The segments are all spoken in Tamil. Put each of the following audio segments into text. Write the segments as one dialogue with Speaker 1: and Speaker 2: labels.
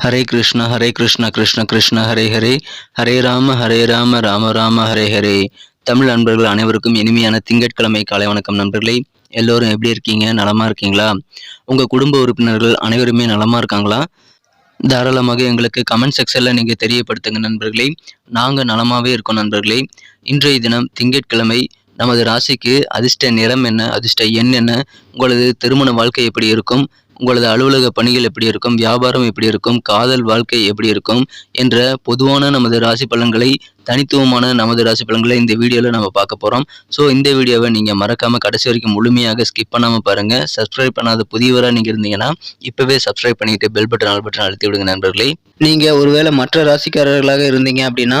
Speaker 1: ஹரே கிருஷ்ணா ஹரே கிருஷ்ணா கிருஷ்ண கிருஷ்ண ஹரே ஹரே ஹரே ராம ஹரே ராம ராம ராம ஹரே ஹரே தமிழ் நண்பர்கள் அனைவருக்கும் இனிமையான திங்கட்கிழமை காலை வணக்கம் நண்பர்களே. எல்லோரும் எப்படி இருக்கீங்க? நலமா இருக்கீங்களா? உங்க குடும்ப உறுப்பினர்கள் அனைவருமே நலமா இருக்காங்களா? தாராளமாக எங்களுக்கு கமெண்ட் செக்ஷனில் நீங்கள் தெரியப்படுத்துங்க நண்பர்களே. நாங்கள் நலமாகவே இருக்கோம் நண்பர்களே. இன்றைய தினம் திங்கட்கிழமை நமது ராசிக்கு அதிர்ஷ்ட நிறம் என்ன அதிர்ஷ்ட எண் என்ன உங்களது திருமண வாழ்க்கை எப்படி இருக்கும் உங்களது அலுவலக பணிகள் எப்படி இருக்கும் வியாபாரம் எப்படி இருக்கும் காதல் வாழ்க்கை எப்படி இருக்கும் என்ற பொதுவான நமது ராசி பலன்களை தனித்துவமான நமது ராசி பலன்களை இந்த வீடியோவில் நம்ம பார்க்க போகிறோம் ஸோ இந்த வீடியோவை நீங்கள் மறக்காமல் கடைசி வரைக்கும் முழுமையாக ஸ்கிப் பண்ணாமல் பாருங்கள் சப்ஸ்கிரைப் பண்ணாத புதியவராக நீங்கள் இருந்தீங்கன்னா இப்போவே சப்ஸ்கிரைப் பண்ணிவிட்டு பெல் பட்டன் ஆல் பட்டன் அழுத்தி விடுங்க நண்பர்களே. நீங்கள் ஒருவேளை மற்ற ராசிக்காரர்களாக இருந்தீங்க அப்படின்னா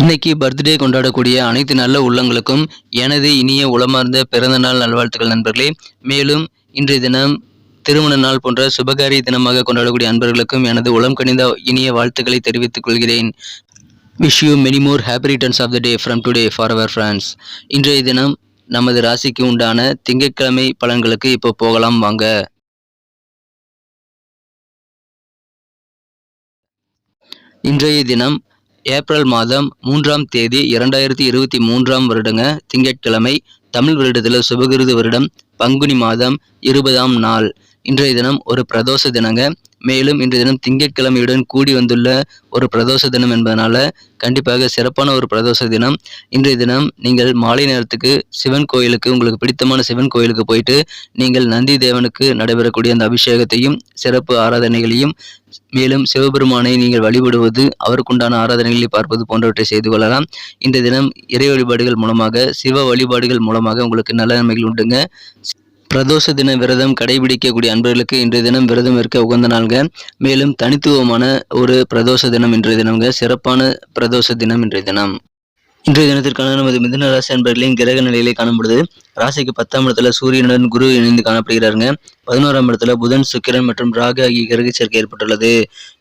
Speaker 1: இன்னைக்கு பர்த்டே கொண்டாடக்கூடிய அனைத்து நல்ல உள்ளங்களுக்கும் எனது இனிய உளமார்ந்த பிறந்த நாள் நல்வாழ்த்துக்கள் நண்பர்களே. மேலும் இன்றைய தினம் திருமண நாள் போன்ற சுபகாரிய தினமாக கொண்டாடக்கூடிய அன்பர்களுக்கும் எனது உளம் கணிந்த இனிய வாழ்த்துக்களை தெரிவித்துக் கொள்கிறேன். Wish you many more happy returns of the day from today for our friends இன்றைய தினம் நமது ராசிக்கு உண்டான திங்கட்கிழமை பலன்களுக்கு இப்போ போகலாம் வாங்க. இன்றைய தினம் ஏப்ரல் மாதம் மூன்றாம் தேதி இரண்டாயிரத்தி இருபத்தி மூன்றாம் வருடங்க திங்கட்கிழமை தமிழ் வருடத்தில் சுபகிருது வருடம் பங்குனி மாதம் இருபதாம் நாள். இன்றைய தினம் ஒரு பிரதோஷ தினங்க. மேலும் இன்றைய தினம் திங்கட்கிழமையுடன் கூடி வந்துள்ள ஒரு பிரதோஷ தினம் என்பதனால கண்டிப்பாக சிறப்பான ஒரு பிரதோஷ தினம். இன்றைய தினம் நீங்கள் மாலை நேரத்துக்கு சிவன் கோயிலுக்கு உங்களுக்கு பிடித்தமான சிவன் கோயிலுக்கு போயிட்டு நீங்கள் நந்தி தேவனுக்கு நடைபெறக்கூடிய அந்த அபிஷேகத்தையும் சிறப்பு ஆராதனைகளையும் மேலும் சிவபெருமானை நீங்கள் வழிபடுவது அவருக்குண்டான ஆராதனைகளை பார்ப்பது போன்றவற்றை செய்து கொள்ளலாம். இந்த தினம் இறை வழிபாடுகள் மூலமாக சிவ வழிபாடுகள் மூலமாக உங்களுக்கு நல்ல நன்மைகள் உண்டுங்க. பிரதோஷ தின விரதம் கடைபிடிக்கக்கூடிய அன்பர்களுக்கு இன்றைய தினம் விரதம் இருக்க உகந்த நாள்க மேலும் தனித்துவமான ஒரு பிரதோஷ தினம் இன்றைய தினம்ங்க. சிறப்பான பிரதோஷ தினம் இன்றைய தினம். இன்றைய தினத்திற்கான நமது மிதுன ராசி அன்பர்களின் கிரக நிலையிலே காணப்படுது ராசிக்கு பத்தாம் இடத்துல சூரியனுடன் குரு இணைந்து காணப்படுகிறாருங்க. பதினோராம் இடத்துல புதன் சுக்கிரன் மற்றும் ராகு ஆகிய கிரக சேர்க்கை ஏற்பட்டுள்ளது.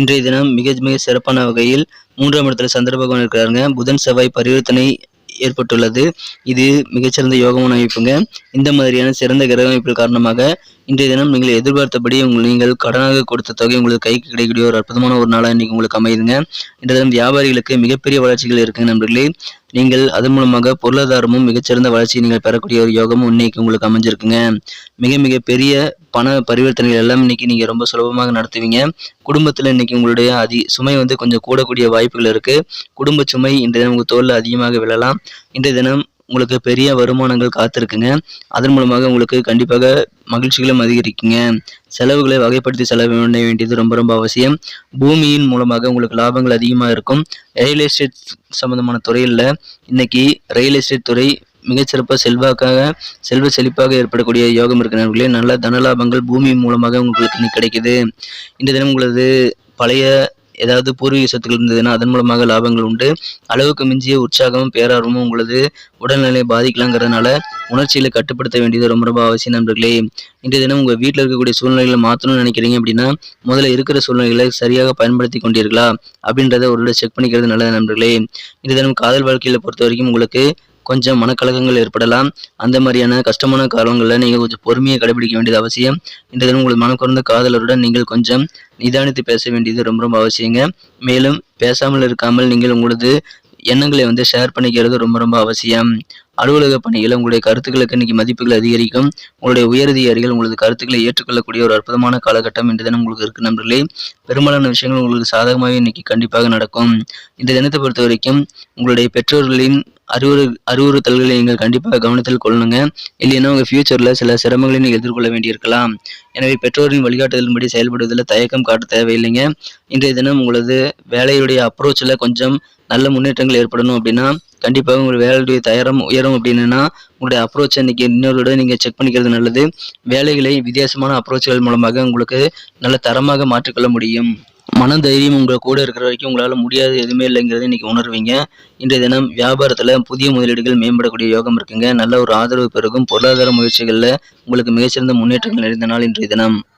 Speaker 1: இன்றைய தினம் மிக மிக சிறப்பான வகையில் மூன்றாம் இடத்துல சந்திர பகவான் இருக்கிறாருங்க. புதன் செவ்வாய் பரிவர்த்தனை ஏற்பட்டுள்ளது. இது மிகச்சிறந்த யோகமான அமைப்புங்க இந்த மாதிரியான சிறந்த கிரக அமைப்புகள் காரணமாக இன்றைய தினம் நீங்கள் எதிர்பார்த்தபடி உங்கள் நீங்கள் கடனாக கொடுத்த தொகை உங்களுக்கு கைக்கு கிடைக்கக்கூடிய ஒரு அற்புதமான ஒரு நாளாக இன்னைக்கு உங்களுக்கு அமையுதுங்க. இன்றைய தினம் வியாபாரிகளுக்கு மிகப்பெரிய வளர்ச்சிகள் இருக்குங்க நண்பர்களே. நீங்கள் அதன் மூலமாக பொருளாதாரமும் மிகச்சிறந்த வளர்ச்சியை நீங்கள் பெறக்கூடிய ஒரு யோகமும் இன்னைக்கு உங்களுக்கு அமைஞ்சிருக்குங்க. மிக மிக பெரிய பண பரிவர்த்தனைகள் எல்லாம் இன்னைக்கு நீங்க ரொம்ப சுலபமாக நடத்துவீங்க. குடும்பத்தில் இன்னைக்கு உங்களுடைய அதி சுமை வந்து கொஞ்சம் கூடக்கூடிய வாய்ப்புகள் இருக்கு. குடும்ப சுமை இன்றைய தினம் உங்கள் தோல் அதிகமாக விழலாம். இன்றைய தினம் உங்களுக்கு பெரிய வருமானங்கள் காத்திருக்குங்க. அதன் மூலமாக உங்களுக்கு கண்டிப்பாக மகிழ்ச்சிகளும் அதிகரிக்குங்க. செலவுகளை வகைப்படுத்தி செலவு பண்ண வேண்டியது ரொம்ப ரொம்ப அவசியம். பூமியின் மூலமாக உங்களுக்கு லாபங்கள் அதிகமாக இருக்கும். ரியல் எஸ்டேட் சம்பந்தமான துறையில் இன்னைக்கு ரியல் எஸ்டேட் துறை மிகச்சிறப்பாக செல்வாக்காக செல்வ செழிப்பாக ஏற்படக்கூடிய யோகம் இருக்கிறவர்களே நல்ல தனலாபங்கள் பூமி மூலமாக உங்களுக்கு இன்னைக்கு கிடைக்குது. இந்த தினம் உங்களது பழைய ஏதாவது பூர்வீக சொத்துக்கள் இருந்ததுன்னா அதன் மூலமாக லாபங்கள் உண்டு. அளவுக்கு மிஞ்சிய உற்சாகமும் பேரார்வமும் உங்களது உடல்நிலையை பாதிக்கலாங்கிறதுனால உணர்ச்சிகளை கட்டுப்படுத்த வேண்டியது ரொம்ப ரொம்ப அவசியம் நண்பர்களே. இன்றைய தினம் உங்கள் வீட்டில் இருக்கக்கூடிய சூழ்நிலைகளை மாற்றணும்னு நினைக்கிறீங்க அப்படின்னா முதல்ல இருக்கிற சூழ்நிலைகளை சரியாக பயன்படுத்தி கொண்டீர்களா? அப்படின்றத ஒரு செக் பண்ணிக்கிறது நல்லது நண்பர்களே. இன்றைய தினம் காதல் வாழ்க்கையில் பொறுத்த வரைக்கும் உங்களுக்கு கொஞ்சம் மனக்கலக்கங்கள் ஏற்படலாம். அந்த மாதிரியான கஷ்டமான காலங்களில் நீங்கள் கொஞ்சம் பொறுமையை கடைபிடிக்க வேண்டியது அவசியம். இந்த தினம் உங்கள் மனம் குறைந்த காதலருடன் நீங்கள் கொஞ்சம் நிதானித்து பேச வேண்டியது ரொம்ப ரொம்ப அவசியங்க. மேலும் பேசாமல் இருக்காமல் நீங்கள் உங்களது எண்ணங்களை வந்து ஷேர் பண்ணிக்கிறது ரொம்ப ரொம்ப அவசியம். அலுவலக பணியில் உங்களுடைய கருத்துக்களுக்கு இன்னைக்கு மதிப்புகள் அதிகரிக்கும். உங்களுடைய உயரதிகாரிகள் உங்களது கருத்துக்களை ஏற்றுக்கொள்ளக்கூடிய ஒரு அற்புதமான காலகட்டம் இன்று தினம் உங்களுக்கு இருக்கு நண்பர்களே. பெரும்பாலான விஷயங்கள் உங்களுக்கு சாதகமாகவே இன்னைக்கு கண்டிப்பாக நடக்கும். இந்த தினத்தை பொறுத்த வரைக்கும் உங்களுடைய பெற்றோர்களின் அறிவுறு அறிவுறுத்தல்களை நீங்கள் கண்டிப்பாக கவனத்தில் கொள்ளணுங்க. இல்லைன்னா உங்கள் ஃபியூச்சரில் சில சிரமங்களை நீங்கள் எதிர்கொள்ள வேண்டியிருக்கலாம். எனவே பெற்றோரின் வழிகாட்டுதலின்படி செயல்படுவதில் தயக்கம் காட்ட தேவையில்லைங்க. இன்றைய தினம் உங்களது வேலையுடைய அப்ரோச்சில் கொஞ்சம் நல்ல முன்னேற்றங்கள் ஏற்படணும் அப்படின்னா கண்டிப்பாக உங்கள் வேலையுடைய தயாரம் உயரும் அப்படின்னா உங்களுடைய அப்ரோச் அன்றைக்கி இன்னொரு நீங்கள் செக் பண்ணிக்கிறது நல்லது. வேலைகளை வித்தியாசமான அப்ரோச்சுகள் மூலமாக உங்களுக்கு நல்ல தரமாக மாற்றிக்கொள்ள முடியும். மன தைரியம் உங்கள் கூட இருக்கிற வரைக்கும் உங்களால் முடியாது எதுவுமே இல்லைங்கிறத இன்னைக்கு உணர்வீங்க. இன்றைய தினம் வியாபாரத்தில் புதிய முதலீடுகள் மேம்படக்கூடிய யோகம் இருக்குங்க. நல்ல ஒரு ஆதரவு பெருகும். பொருளாதார முயற்சிகளில் உங்களுக்கு மிகச்சிறந்த முன்னேற்றங்கள் நிறைந்த நாள் இன்றைய தினம்.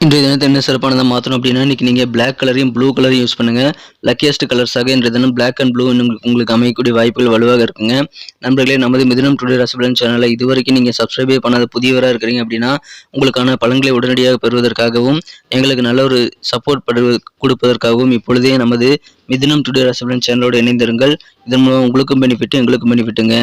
Speaker 1: இன்றைய தினத்தை என்ன சிறப்பானதாக மாற்றணும் அப்படின்னா இன்றைக்கி நீங்கள் பிளாக் கலரையும் ப்ளூ கலரையும் யூஸ் பண்ணுங்கள் லக்கியஸ்ட் கலர்ஸாக இன்றைய தினம் பிளாக் அண்ட் ப்ளூ உங்களுக்கு அமையக்கூடிய வாய்ப்புகள் வலுவாக இருக்குங்க. நண்பர்களே நமது மிதினம் டுடே ரசபலன் சேனலை இதுவரைக்கும் நீங்கள் சப்ஸ்கிரைபே பண்ணாத புதியவராக இருக்கிறீங்க அப்படின்னா உங்களுக்கான பலன்களை உடனடியாக பெறுவதற்காகவும் எங்களுக்கு நல்ல ஒரு சப்போர்ட் படு கொடுப்பதற்காகவும் இப்பொழுதே நமது மிதினம் டுடே ரசபலன் சேனலோடு இணைந்திருங்கள். இதன் மூலம் உங்களுக்கும் பெனிஃபிட் எங்களுக்கும் பெனிஃபிட்டுங்க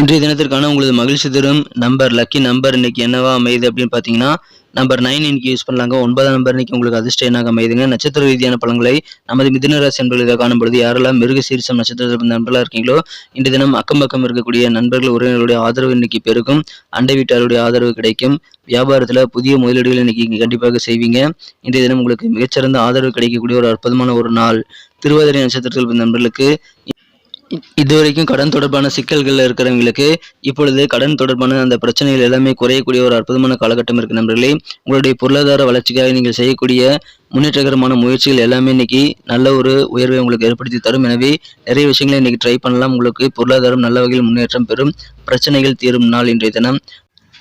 Speaker 1: இன்றைய தினத்திற்கான உங்களது மகிழ்ச்சி தரும் நம்பர் லக்கி நம்பர் இன்னைக்கு என்னவா அமையுது அப்படின்னு பார்த்தீங்கன்னா நம்பர் நைன் இன்னைக்கு யூஸ் பண்ணலாங்க. ஒன்பதாம் நம்பர் இன்னைக்கு உங்களுக்கு அதிர்ஷ்டம் என்னாக அமைதுங்க நட்சத்திர ரீதியான பலன்களை நமது மிதுன ராசி என்பதாக காணும்பொழுது யாரெல்லாம் மிருக சீரிசம் நட்சத்திர நண்பர்களாக இருக்கீங்களோ இன்று தினம் அக்கம் பக்கம் இருக்கக்கூடிய நண்பர்கள் உறவினர்களுடைய ஆதரவு இன்னைக்கு பெருகும். அண்டை வீட்டாருடைய ஆதரவு கிடைக்கும். வியாபாரத்தில் புதிய முதலீடுகள் இன்னைக்கு கண்டிப்பாக செய்வீங்க. இன்றைய தினம் உங்களுக்கு மிகச்சிறந்த ஆதரவு கிடைக்கக்கூடிய ஒரு அற்புதமான ஒரு நாள். திருவாதிரை நட்சத்திரத்தில் நண்பர்களுக்கு இதுவரைக்கும் கடன் தொடர்பான சிக்கல்களில் இருக்கிறவங்களுக்கு இப்பொழுது கடன் தொடர்பான அந்த பிரச்சனைகள் எல்லாமே குறையக்கூடிய ஒரு அற்புதமான காலகட்டம் இருக்கு நண்பர்களே. உங்களுடைய பொருளாதார வளர்ச்சிக்காக நீங்கள் செய்யக்கூடிய முன்னேற்றகரமான முயற்சிகள் எல்லாமே இன்னைக்கு நல்ல ஒரு உயர்வை உங்களுக்கு ஏற்படுத்தி தரும். எனவே நிறைய விஷயங்களை இன்னைக்கு ட்ரை பண்ணலாம். உங்களுக்கு பொருளாதாரம் நல்ல வகையில் முன்னேற்றம் பெறும். பிரச்சனைகள் தீரும் நாள் இன்றைய தினம்.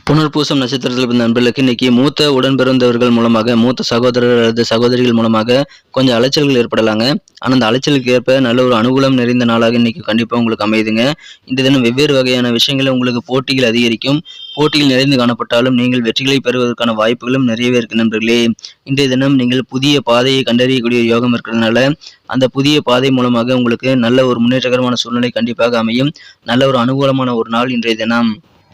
Speaker 1: புனர்பூசம் நட்சத்திரத்தில் பிறந்த நண்பர்களுக்கு இன்னைக்கு மூத்த உடன்பிறந்தவர்கள் மூலமாக மூத்த சகோதரர் அல்லது சகோதரிகள் மூலமாக கொஞ்சம் அலைச்சல்கள் ஏற்படலாங்க. ஆனால் அந்த அலைச்சலுக்கு ஏற்ப நல்ல ஒரு அனுகூலம் நிறைந்த நாளாக இன்னைக்கு கண்டிப்பாக உங்களுக்கு அமையுதுங்க. இந்த தினம் வெவ்வேறு வகையான விஷயங்களை உங்களுக்கு போட்டிகள் அதிகரிக்கும். போட்டியில் நிறைந்து காணப்பட்டாலும் நீங்கள் வெற்றிகளை பெறுவதற்கான வாய்ப்புகளும் நிறையவே இருக்கு நண்பர்களே. இன்றைய தினம் நீங்கள் புதிய பாதையை கண்டறியக்கூடிய யோகம் இருக்கிறதுனால அந்த புதிய பாதை மூலமாக உங்களுக்கு நல்ல ஒரு முன்னேற்றகரமான சூழ்நிலை கண்டிப்பாக அமையும். நல்ல ஒரு அனுகூலமான ஒரு நாள் இன்றைய தினம்.